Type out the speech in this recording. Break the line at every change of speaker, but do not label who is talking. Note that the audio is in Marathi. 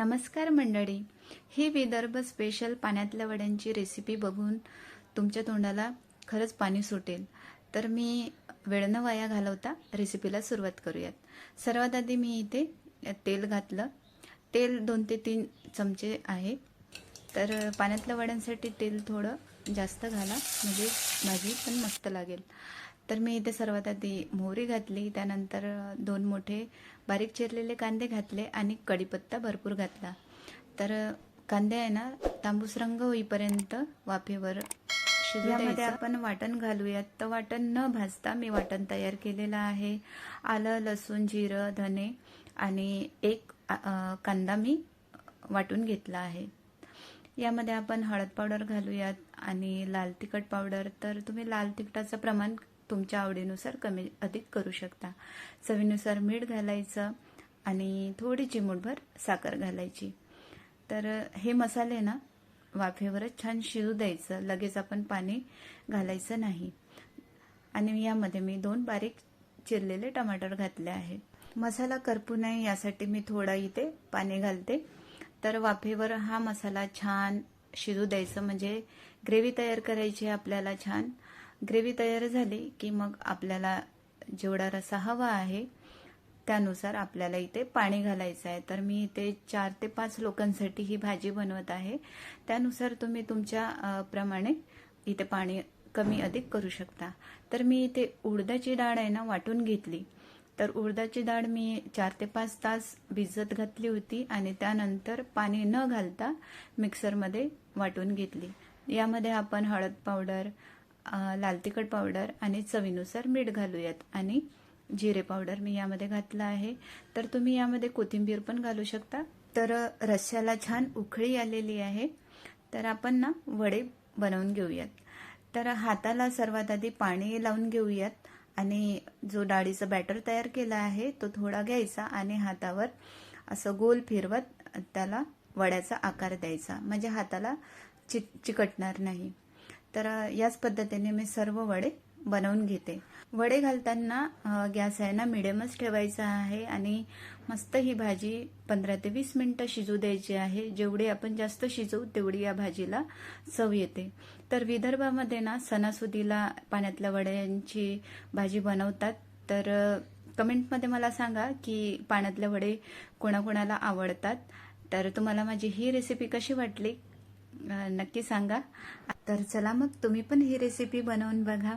नमस्कार मंडळी. ही विदर्भ स्पेशल पाण्यातल्या वड्यांची रेसिपी बघून तुमच्या तोंडाला खरंच पाणी सुटेल. तर मी वेळ न वाया घालवता रेसिपीला सुरुवात करूयात. सर्वात आधी मी इथे तेल घातलं. तेल दोन ते तीन चमचे आहे. तर पाण्यातल्या वड्यांसाठी तेल थोडं जास्त घाला म्हणजे भाजी पण मस्त लागेल. तर मी इथे सर्वात आधी मोहरी घातली त्यानंतर दोन मोठे बारीक चिरलेले कांदे घातले आणि कढीपत्ता भरपूर घातला. तर कांदे आहे ना तांबूस रंग होईपर्यंत वाफेवर शिजू यामध्ये आपण वाटण घालूयात. तर वाटण न भाजता मी वाटण तयार केलेलं आहे. आलं लसूण जिरं धने आणि एक कांदा मी वाटून घेतला आहे. यामध्ये आपण हळद पावडर घालूयात आणि लाल तिखट पावडर. तर तुम्ही लाल तिखटाचं प्रमाण तुमच्या आवडीनुसार कमी अधिक करू शकता. चवीनुसार मीठ घालायचं आणि थोडी चिमूटभर साखर घालायची. तर हे मसाले ना वाफेवरच छान शिजू द्यायचं. लगेच आपण पाणी घालायचं नाही. आणि यामध्ये मी दोन बारीक चिरलेले टमाटर घातले आहेत मसाला करपू नये यासाठी मी थोडा इथे पाणी घालते. तर वाफेवर हा मसाला छान शिजू द्यायचं. म्हणजे ग्रेव्ही तयार करायची आहे आपल्याला छान. ग्रेव्ही तयार झाली की मग आपल्याला जेवढा रसा हवा आहे त्यानुसार आपल्याला इथे पाणी घालायचं आहे. तर मी इथे चार ते पाच लोकांसाठी ही भाजी बनवत आहे. त्यानुसार तुम्ही तुमच्या प्रमाणे इथे पाणी कमी अधिक करू शकता. तर मी इथे उडदाची डाळ आहे ना वाटून घेतली. तर उडदाची डाळ मी चार ते पाच तास भिजत घातली होती आणि त्यानंतर पाणी न घालता मिक्सरमध्ये वाटून घेतली. यामध्ये आपण हळद पावडर लाल तिखट पावडर आणि चवीनुसार मीठ घालूयात आणि जिरे पावडर मी यामध्ये घातला आहे. तर तुम्ही यामध्ये कोथिंबीर पण घालू शकता. तर रश्श्याला छान उखळी आलेली आहे. तर आपण ना वडे बनवून घेऊयात. तर हाताला सर्वात आधी पाणी लावून घेऊयात. आणि जो डाळीचं बॅटर तयार केला आहे तो थोडा घ्यायचा आणि हातावर असं गोल फिरवत त्याला वड्याचा आकार द्यायचा. म्हणजे हाताला चिक चिकटणार नाही. तर याच पद्धतीने मी सर्व वडे बनवून घेते. वडे घालताना गॅस आहे ना मिडियमच ठेवायचा आहे आणि मस्त ही भाजी पंधरा ते वीस मिनिटं शिजू द्यायची आहे. जेवढी आपण जास्त शिजवू तेवढी या भाजीला चव येते. तर विदर्भामध्ये ना सणासुदीला पाण्यातल्या वड्यांची भाजी बनवतात. तर कमेंटमध्ये मला सांगा की पाण्यातले वडे कोणाकोणाला आवडतात. तर तुम्हाला माझी ही रेसिपी कशी वाटली? नक्की सांगा. तर चला मग तुम्ही पण ही रेसिपी बनवून बघा.